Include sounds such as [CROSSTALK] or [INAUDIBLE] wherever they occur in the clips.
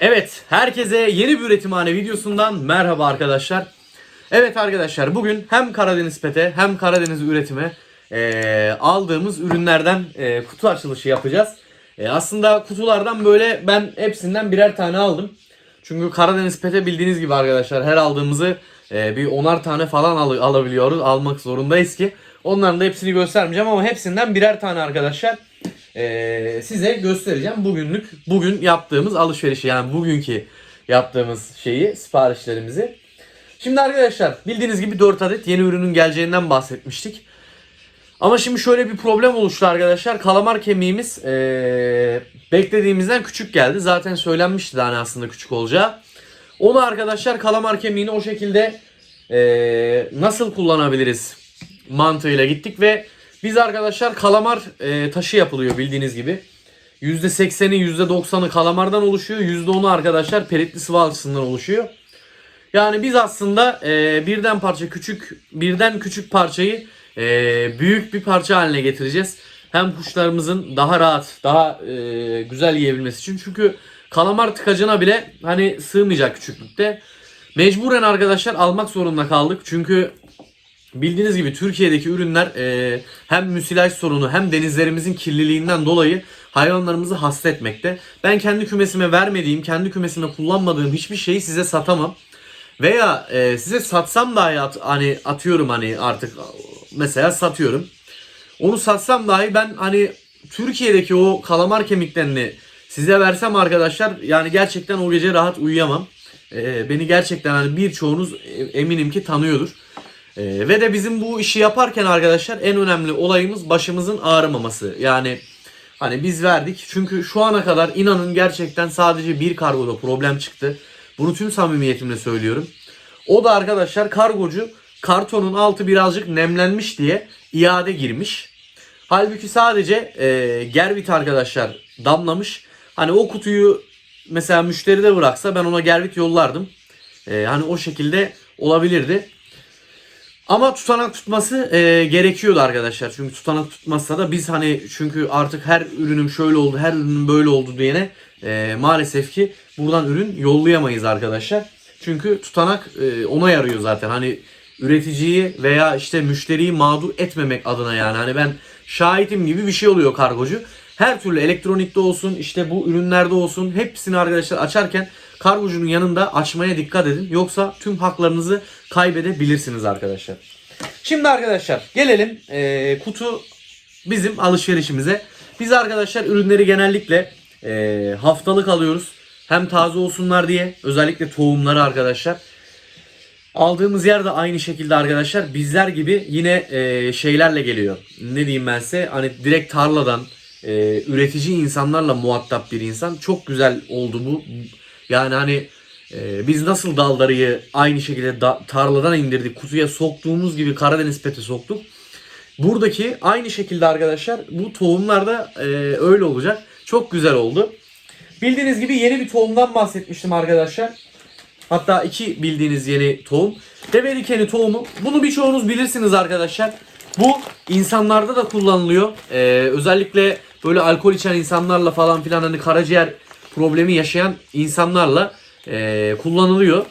Evet, herkese yeni bir üretimhane videosundan merhaba arkadaşlar. Evet arkadaşlar, bugün hem Karadeniz Pet'e hem Karadeniz Üretim'e eee, aldığımız ürünlerden eee, kutu açılışı yapacağız. Eee, aslında kutulardan böyle ben hepsinden birer tane aldım. Çünkü Karadeniz Pet'e bildiğiniz gibi arkadaşlar her aldığımızı eee, bir onar tane falan al- alabiliyoruz, almak zorundayız ki. Onların da hepsini göstermeyeceğim ama hepsinden birer tane arkadaşlar eee, size göstereceğim. Bugünlük bugün yaptığımız alışverişi yani bugünkü yaptığımız şeyi siparişlerimizi. Şimdi arkadaşlar bildiğiniz gibi 4 adet yeni ürünün geleceğinden bahsetmiştik. Ama şimdi şöyle bir problem oluştu arkadaşlar. Kalamar kemiğimiz eee, beklediğimizden küçük geldi. Zaten söylenmişti daha aslında küçük olacağı. Onu arkadaşlar kalamar kemiğini o şekilde eee, nasıl kullanabiliriz mantığıyla gittik ve biz arkadaşlar kalamar eee, taşı yapılıyor bildiğiniz gibi. %80'i %90'ı kalamardan oluşuyor. %10'u arkadaşlar peritli sıvı algısından oluşuyor. Yani biz aslında e, birden parça küçük birden küçük parçayı e, büyük bir parça haline getireceğiz. Hem kuşlarımızın daha rahat, daha e, güzel yiyebilmesi için. Çünkü kalamar tıkacına bile hani sığmayacak küçüklükte. Mecburen arkadaşlar almak zorunda kaldık. Çünkü bildiğiniz gibi Türkiye'deki ürünler e, hem müsilaj sorunu hem denizlerimizin kirliliğinden dolayı hayvanlarımızı hasta etmekte. Ben kendi kümesime vermediğim, kendi kümesime kullanmadığım hiçbir şeyi size satamam. Veya e, size satsam dahi at, hani atıyorum hani artık mesela satıyorum. Onu satsam dahi ben hani Türkiye'deki o kalamar kemiklerini size versem arkadaşlar yani gerçekten o gece rahat uyuyamam. E, beni gerçekten hani birçoğunuz e, eminim ki tanıyordur. E, ve de bizim bu işi yaparken arkadaşlar en önemli olayımız başımızın ağrımaması. Yani hani biz verdik çünkü şu ana kadar inanın gerçekten sadece bir kargoda problem çıktı. Bunu tüm samimiyetimle söylüyorum. O da arkadaşlar kargocu kartonun altı birazcık nemlenmiş diye iade girmiş. Halbuki sadece e, Gervit arkadaşlar damlamış. Hani o kutuyu mesela müşteride bıraksa ben ona Gervit yollardım. E, hani o şekilde olabilirdi. Ama tutanak tutması e, gerekiyordu arkadaşlar. Çünkü tutanak tutmazsa da biz hani çünkü artık her ürünüm şöyle oldu, her ürünüm böyle oldu diyene e, maalesef ki buradan ürün yollayamayız arkadaşlar. Çünkü tutanak e, ona yarıyor zaten. Hani üreticiyi veya işte müşteriyi mağdur etmemek adına yani. Hani ben şahitim gibi bir şey oluyor kargocu. Her türlü elektronikte olsun işte bu ürünlerde olsun hepsini arkadaşlar açarken kargocunun yanında açmaya dikkat edin. Yoksa tüm haklarınızı kaybedebilirsiniz arkadaşlar. Şimdi arkadaşlar gelelim e, kutu bizim alışverişimize. Biz arkadaşlar ürünleri genellikle e, haftalık alıyoruz. Hem taze olsunlar diye özellikle tohumları arkadaşlar. Aldığımız yer de aynı şekilde arkadaşlar bizler gibi yine e, şeylerle geliyor. Ne diyeyim ben size hani direkt tarladan e, üretici insanlarla muhatap bir insan. Çok güzel oldu bu. Yani hani e, biz nasıl daldarıyı aynı şekilde da- tarladan indirdik kutuya soktuğumuz gibi Karadeniz pete soktuk. Buradaki aynı şekilde arkadaşlar bu tohumlar da e, öyle olacak. Çok güzel oldu. Bildiğiniz gibi yeni bir tohumdan bahsetmiştim arkadaşlar. Hatta iki bildiğiniz yeni tohum. Deve dikeni tohumu. Bunu birçoğunuz bilirsiniz arkadaşlar. Bu insanlarda da kullanılıyor. Ee, özellikle böyle alkol içen insanlarla falan filan hani karaciğer problemi yaşayan insanlarla ee, kullanılıyor.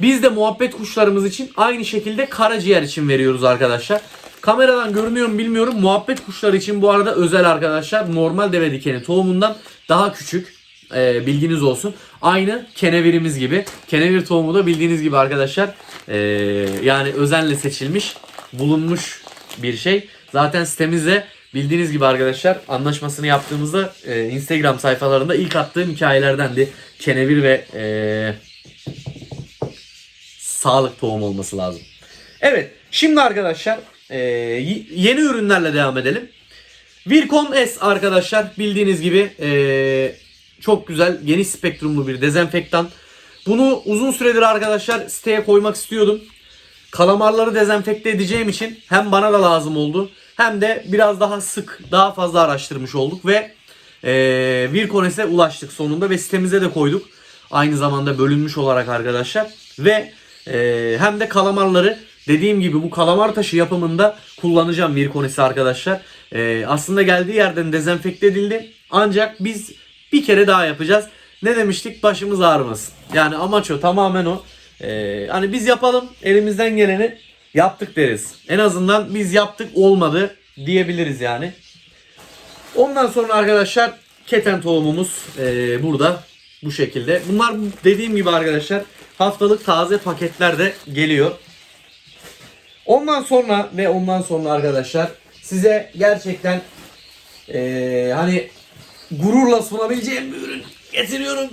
Biz de muhabbet kuşlarımız için aynı şekilde karaciğer için veriyoruz arkadaşlar. Kameradan görünüyor mu bilmiyorum. Muhabbet kuşları için bu arada özel arkadaşlar. Normal deve dikeni tohumundan daha küçük. Ee, bilginiz olsun. Aynı kenevirimiz gibi. Kenevir tohumu da bildiğiniz gibi arkadaşlar ee, yani özenle seçilmiş, bulunmuş bir şey. Zaten sitemizde bildiğiniz gibi arkadaşlar anlaşmasını yaptığımızda ee, Instagram sayfalarında ilk attığım hikayelerdendi. Kenevir ve ee, sağlık tohum olması lazım. Evet şimdi arkadaşlar e, yeni ürünlerle devam edelim. Virkon S arkadaşlar bildiğiniz gibi e, çok güzel geniş spektrumlu bir dezenfektan. Bunu uzun süredir arkadaşlar siteye koymak istiyordum. Kalamarları dezenfekte edeceğim için hem bana da lazım oldu hem de biraz daha sık daha fazla araştırmış olduk ve e, Virkones'e ulaştık sonunda ve sitemize de koyduk. Aynı zamanda bölünmüş olarak arkadaşlar ve e, hem de kalamarları dediğim gibi bu kalamar taşı yapımında kullanacağım Virkones'i arkadaşlar. E, aslında geldiği yerden dezenfekte edildi ancak biz bir kere daha yapacağız. ne demiştik? Başımız ağrımasın. Yani amaç o tamamen o. Ee, hani biz yapalım elimizden geleni yaptık deriz. En azından biz yaptık olmadı diyebiliriz yani. Ondan sonra arkadaşlar keten tohumumuz ee, burada bu şekilde. Bunlar dediğim gibi arkadaşlar haftalık taze paketlerde geliyor. Ondan sonra ve ondan sonra arkadaşlar size gerçekten ee, hani gururla sunabileceğim bir ürün getiriyorum.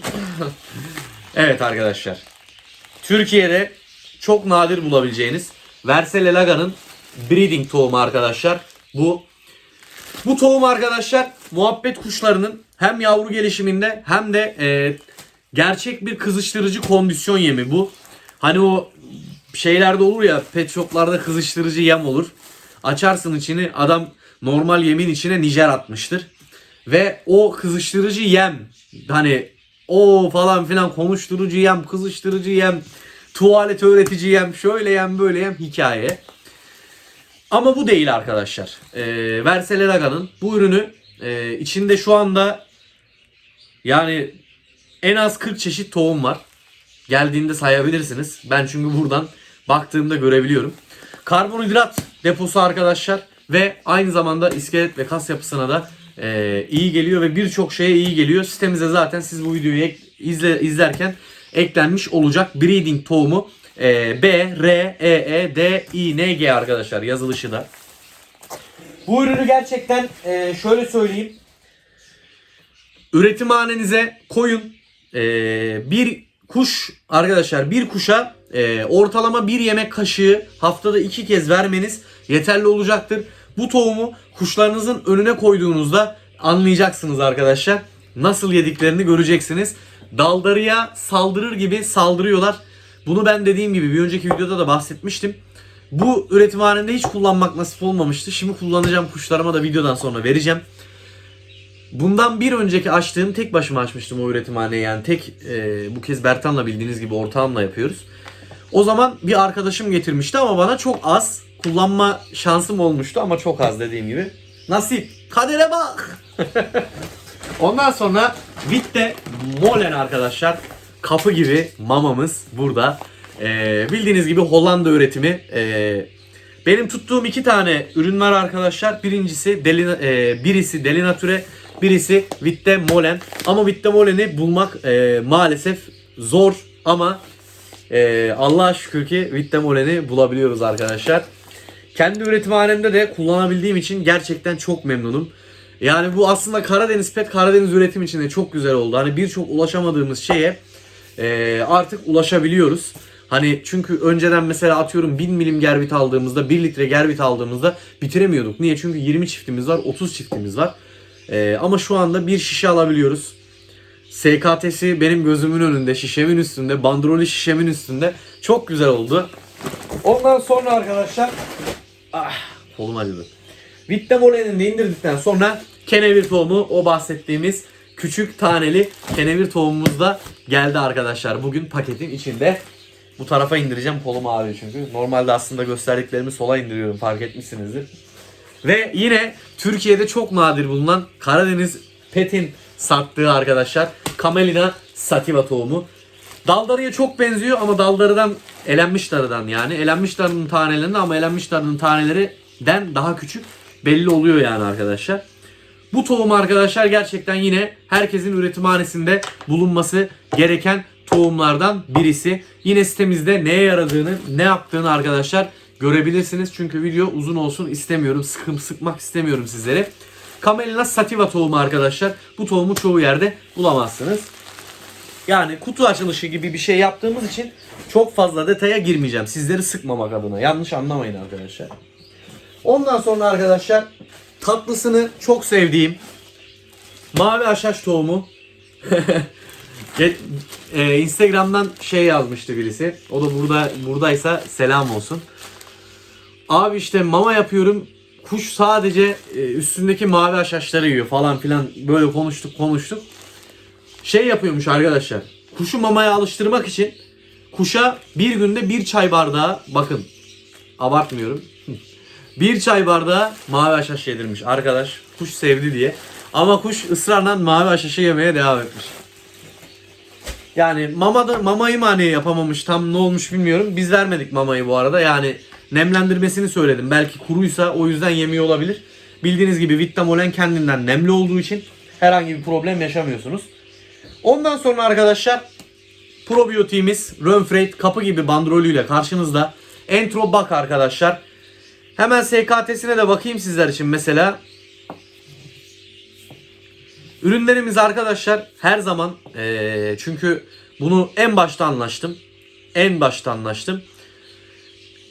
[LAUGHS] evet arkadaşlar. Türkiye'de çok nadir bulabileceğiniz Versele Laga'nın breeding tohumu arkadaşlar. Bu bu tohum arkadaşlar muhabbet kuşlarının hem yavru gelişiminde hem de e, gerçek bir kızıştırıcı kondisyon yemi bu. Hani o şeylerde olur ya pet shoplarda kızıştırıcı yem olur. Açarsın içini adam normal yemin içine nijer atmıştır. Ve o kızıştırıcı yem hani o falan filan konuşturucu yem, kızıştırıcı yem, tuvalet öğretici yem, şöyle yem böyle yem hikaye. Ama bu değil arkadaşlar. Ee, Versele Laga'nın bu ürünü e, içinde şu anda yani en az 40 çeşit tohum var. Geldiğinde sayabilirsiniz. Ben çünkü buradan baktığımda görebiliyorum. Karbonhidrat deposu arkadaşlar ve aynı zamanda iskelet ve kas yapısına da e, iyi geliyor ve birçok şeye iyi geliyor. Sitemize zaten siz bu videoyu ek- izle, izlerken eklenmiş olacak breeding tohumu e, B, R, E, E, D, I, N, G arkadaşlar yazılışı da. Bu ürünü gerçekten e, şöyle söyleyeyim. Üretimhanenize koyun. E, bir kuş arkadaşlar bir kuşa e, ortalama bir yemek kaşığı haftada iki kez vermeniz yeterli olacaktır. Bu tohumu kuşlarınızın önüne koyduğunuzda anlayacaksınız arkadaşlar. Nasıl yediklerini göreceksiniz. Daldarıya saldırır gibi saldırıyorlar. Bunu ben dediğim gibi bir önceki videoda da bahsetmiştim. Bu üretimhanede hiç kullanmak nasip olmamıştı. Şimdi kullanacağım kuşlarıma da videodan sonra vereceğim. Bundan bir önceki açtığım tek başıma açmıştım o üretimhaneyi yani tek e, bu kez Bertan'la bildiğiniz gibi ortağımla yapıyoruz. O zaman bir arkadaşım getirmişti ama bana çok az kullanma şansım olmuştu ama çok az dediğim gibi. Nasip. Kadere bak. [LAUGHS] Ondan sonra Witte Molen arkadaşlar. Kapı gibi mamamız burada. Ee, bildiğiniz gibi Hollanda üretimi. Ee, benim tuttuğum iki tane ürün var arkadaşlar. Birincisi Deli, e, birisi Delinature, birisi Witte Molen. Ama Witte Molen'i bulmak e, maalesef zor ama e, Allah'a şükür ki Witte Molen'i bulabiliyoruz arkadaşlar. Kendi üretimhanemde de kullanabildiğim için gerçekten çok memnunum. Yani bu aslında Karadeniz Pet Karadeniz üretim için de çok güzel oldu. Hani birçok ulaşamadığımız şeye e, artık ulaşabiliyoruz. Hani çünkü önceden mesela atıyorum 1000 milim gervit aldığımızda 1 litre gervit aldığımızda bitiremiyorduk. Niye? Çünkü 20 çiftimiz var 30 çiftimiz var. E, ama şu anda bir şişe alabiliyoruz. SKT'si benim gözümün önünde, şişemin üstünde, bandrolü şişemin üstünde. Çok güzel oldu. Ondan sonra arkadaşlar ah, kolum acıdı. Vittemolen'i de indirdikten sonra kenevir tohumu o bahsettiğimiz küçük taneli kenevir tohumumuz da geldi arkadaşlar. Bugün paketin içinde. Bu tarafa indireceğim kolum ağrıyor çünkü. Normalde aslında gösterdiklerimi sola indiriyorum fark etmişsinizdir. Ve yine Türkiye'de çok nadir bulunan Karadeniz Pet'in sattığı arkadaşlar Camelina sativa tohumu. Daldarıya çok benziyor ama daldarıdan elenmiş darıdan yani. Elenmiş darının tanelerinde ama elenmiş darının tanelerinden daha küçük belli oluyor yani arkadaşlar. Bu tohum arkadaşlar gerçekten yine herkesin üretimhanesinde bulunması gereken tohumlardan birisi. Yine sitemizde neye yaradığını, ne yaptığını arkadaşlar görebilirsiniz. Çünkü video uzun olsun istemiyorum. Sıkım sıkmak istemiyorum sizlere. Camelina sativa tohumu arkadaşlar. Bu tohumu çoğu yerde bulamazsınız. Yani kutu açılışı gibi bir şey yaptığımız için çok fazla detaya girmeyeceğim. Sizleri sıkmamak adına. Yanlış anlamayın arkadaşlar. Ondan sonra arkadaşlar tatlısını çok sevdiğim mavi haşhaş tohumu. [LAUGHS] E, Instagram'dan şey yazmıştı birisi. O da burada buradaysa selam olsun. Abi işte mama yapıyorum. Kuş sadece e, üstündeki mavi haşhaşları yiyor falan filan. Böyle konuştuk konuştuk. Şey yapıyormuş arkadaşlar. Kuşu mamaya alıştırmak için kuşa bir günde bir çay bardağı bakın abartmıyorum. [LAUGHS] Bir çay bardağı mavi haşhaş yedirmiş arkadaş. Kuş sevdi diye. Ama kuş ısrarla mavi haşhaşı yemeye devam etmiş. Yani mama mamayı mı hani yapamamış tam ne olmuş bilmiyorum. Biz vermedik mamayı bu arada. Yani nemlendirmesini söyledim. Belki kuruysa o yüzden yemiyor olabilir. Bildiğiniz gibi Vittamolen kendinden nemli olduğu için herhangi bir problem yaşamıyorsunuz. Ondan sonra arkadaşlar probiyotiğimiz Rönfreit kapı gibi bandrolüyle karşınızda. Entro bak arkadaşlar. Hemen SKT'sine de bakayım sizler için mesela. Ürünlerimiz arkadaşlar her zaman eee, çünkü bunu en başta anlaştım. En başta anlaştım.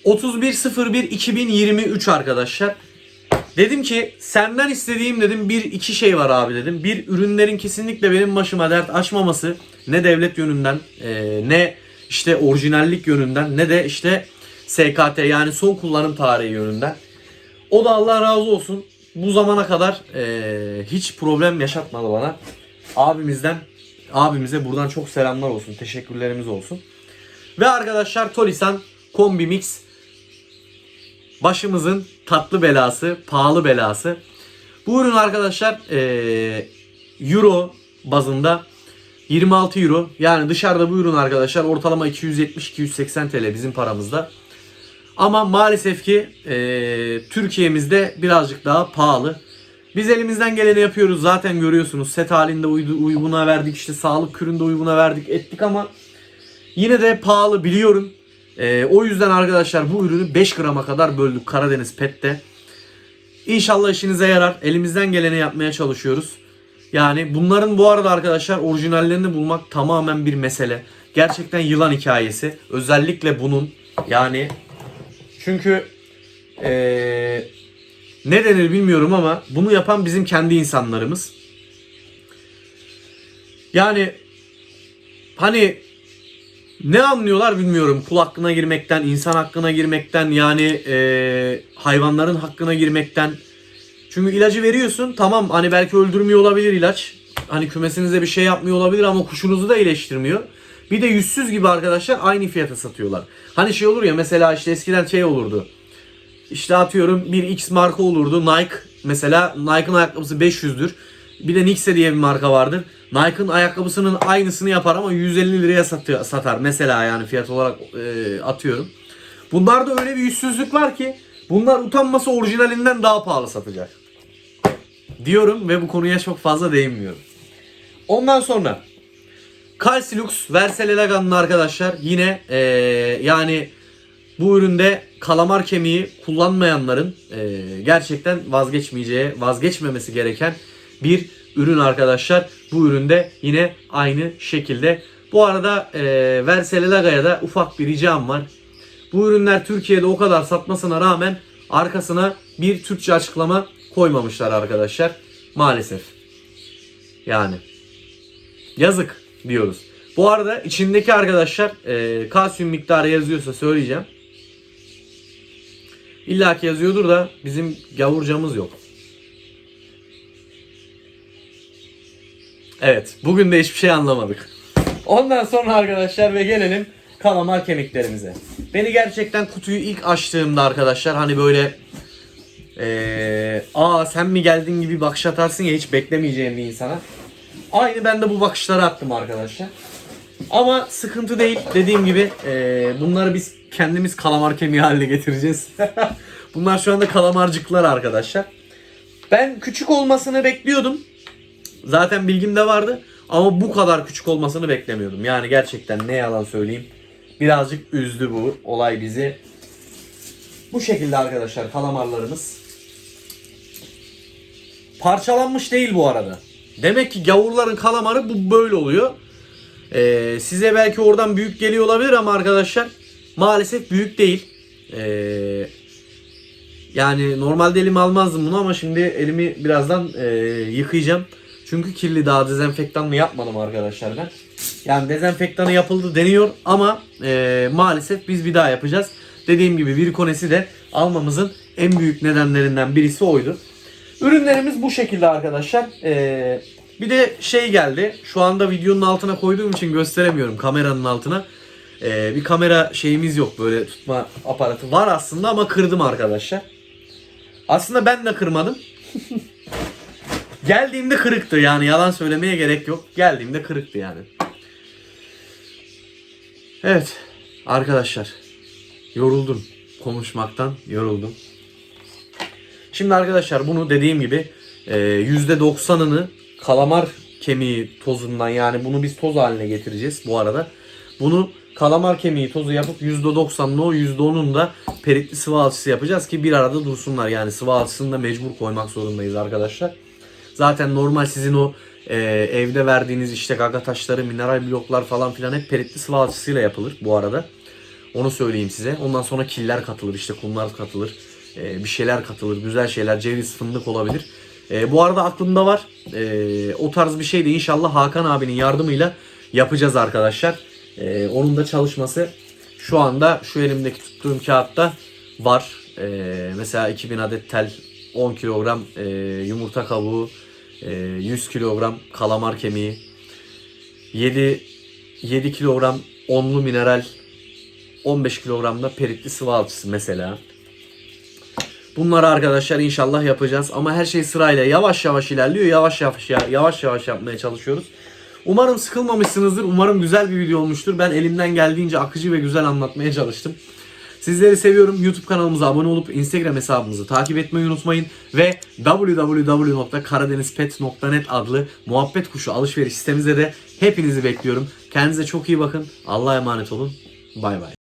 31.01.2023 arkadaşlar. Dedim ki senden istediğim dedim bir iki şey var abi dedim. Bir ürünlerin kesinlikle benim başıma dert açmaması ne devlet yönünden eee, ne işte orijinallik yönünden ne de işte SKT yani son kullanım tarihi yönünden. O da Allah razı olsun bu zamana kadar eee, hiç problem yaşatmadı bana. Abimizden abimize buradan çok selamlar olsun. Teşekkürlerimiz olsun. Ve arkadaşlar Tolisan Kombi Mix başımızın tatlı belası, pahalı belası. Bu ürün arkadaşlar eee, Euro bazında 26 Euro. Yani dışarıda bu ürün arkadaşlar ortalama 270-280 TL bizim paramızda. Ama maalesef ki eee, Türkiye'mizde birazcık daha pahalı. Biz elimizden geleni yapıyoruz zaten görüyorsunuz. Set halinde uyguna verdik işte sağlık küründe uyguna verdik ettik ama yine de pahalı biliyorum. Eee, o yüzden arkadaşlar bu ürünü 5 grama kadar böldük Karadeniz Pet'te. İnşallah işinize yarar. Elimizden geleni yapmaya çalışıyoruz. Yani bunların bu arada arkadaşlar orijinallerini bulmak tamamen bir mesele. Gerçekten yılan hikayesi. Özellikle bunun yani çünkü eee, ne denir bilmiyorum ama bunu yapan bizim kendi insanlarımız. Yani hani ne anlıyorlar bilmiyorum. Kul hakkına girmekten, insan hakkına girmekten yani eee, hayvanların hakkına girmekten. Çünkü ilacı veriyorsun tamam hani belki öldürmüyor olabilir ilaç. Hani kümesinize bir şey yapmıyor olabilir ama kuşunuzu da iyileştirmiyor. Bir de yüzsüz gibi arkadaşlar aynı fiyata satıyorlar. Hani şey olur ya mesela işte eskiden şey olurdu. İşte atıyorum bir X marka olurdu. Nike mesela Nike'ın ayakkabısı 500'dür. Bir de Nix'e diye bir marka vardır. Nike'ın ayakkabısının aynısını yapar ama 150 liraya satıyor, satar. Mesela yani fiyat olarak e, atıyorum. Bunlarda öyle bir yüzsüzlük var ki bunlar utanması orijinalinden daha pahalı satacak. Diyorum ve bu konuya çok fazla değinmiyorum. Ondan sonra Calcilux Versel Elegan'ın arkadaşlar yine e, yani bu üründe kalamar kemiği kullanmayanların e, gerçekten vazgeçmeyeceği, vazgeçmemesi gereken bir ürün arkadaşlar. Bu üründe yine aynı şekilde. Bu arada e, Verselelaga'ya da ufak bir ricam var. Bu ürünler Türkiye'de o kadar satmasına rağmen arkasına bir Türkçe açıklama koymamışlar arkadaşlar. Maalesef. Yani. Yazık diyoruz. Bu arada içindeki arkadaşlar e, kalsiyum miktarı yazıyorsa söyleyeceğim. İlla ki yazıyordur da bizim gavurcamız yok. Evet. Bugün de hiçbir şey anlamadık. Ondan sonra arkadaşlar ve gelelim kalamar kemiklerimize. Beni gerçekten kutuyu ilk açtığımda arkadaşlar hani böyle eee aa sen mi geldin gibi bakış atarsın ya hiç beklemeyeceğim bir insana. Aynı ben de bu bakışları attım arkadaşlar. Ama sıkıntı değil. Dediğim gibi eee, bunları biz kendimiz kalamar kemiği haline getireceğiz. [LAUGHS] Bunlar şu anda kalamarcıklar arkadaşlar. Ben küçük olmasını bekliyordum. Zaten bilgim de vardı. Ama bu kadar küçük olmasını beklemiyordum. Yani gerçekten ne yalan söyleyeyim. Birazcık üzdü bu olay bizi. Bu şekilde arkadaşlar kalamarlarımız. Parçalanmış değil bu arada. Demek ki gavurların kalamarı bu böyle oluyor. Ee, size belki oradan büyük geliyor olabilir ama arkadaşlar maalesef büyük değil. Ee, yani normalde elime almazdım bunu ama şimdi elimi birazdan e, yıkayacağım. Çünkü kirli daha dezenfektanlı yapmadım arkadaşlar ben. Yani dezenfektanı yapıldı deniyor ama e, maalesef biz bir daha yapacağız. Dediğim gibi bir konesi de almamızın en büyük nedenlerinden birisi oydu. Ürünlerimiz bu şekilde arkadaşlar. E, bir de şey geldi. Şu anda videonun altına koyduğum için gösteremiyorum kameranın altına. E, bir kamera şeyimiz yok böyle tutma aparatı var aslında ama kırdım arkadaşlar. Aslında ben de kırmadım. [LAUGHS] Geldiğimde kırıktı yani yalan söylemeye gerek yok. Geldiğimde kırıktı yani. Evet arkadaşlar yoruldum konuşmaktan yoruldum. Şimdi arkadaşlar bunu dediğim gibi e, %90'ını kalamar kemiği tozundan yani bunu biz toz haline getireceğiz bu arada. Bunu kalamar kemiği tozu yapıp %90'ını o %10'unu da peritli sıvı alçısı yapacağız ki bir arada dursunlar. Yani sıvı alçısını da mecbur koymak zorundayız arkadaşlar. Zaten normal sizin o e, evde verdiğiniz işte gaga taşları, mineral bloklar falan filan hep peritli sıvı alçısıyla yapılır bu arada. Onu söyleyeyim size. Ondan sonra killer katılır işte kumlar katılır. e, bir şeyler katılır. Güzel şeyler. Ceviz, fındık olabilir. E, bu arada aklımda var. E, o tarz bir şey de inşallah Hakan abinin yardımıyla yapacağız arkadaşlar. E, onun da çalışması şu anda şu elimdeki tuttuğum kağıtta var. E, mesela 2000 adet tel, 10 kilogram e, yumurta kabuğu, 100 kilogram kalamar kemiği, 7 7 kilogram onlu mineral, 15 kilogramda peritli sıvı alçısı mesela. Bunları arkadaşlar inşallah yapacağız ama her şey sırayla yavaş yavaş ilerliyor. Yavaş yavaş ya- yavaş yavaş yapmaya çalışıyoruz. Umarım sıkılmamışsınızdır. Umarım güzel bir video olmuştur. Ben elimden geldiğince akıcı ve güzel anlatmaya çalıştım. Sizleri seviyorum. YouTube kanalımıza abone olup Instagram hesabımızı takip etmeyi unutmayın. Ve www.karadenizpet.net adlı muhabbet kuşu alışveriş sitemize de hepinizi bekliyorum. Kendinize çok iyi bakın. Allah'a emanet olun. Bay bay.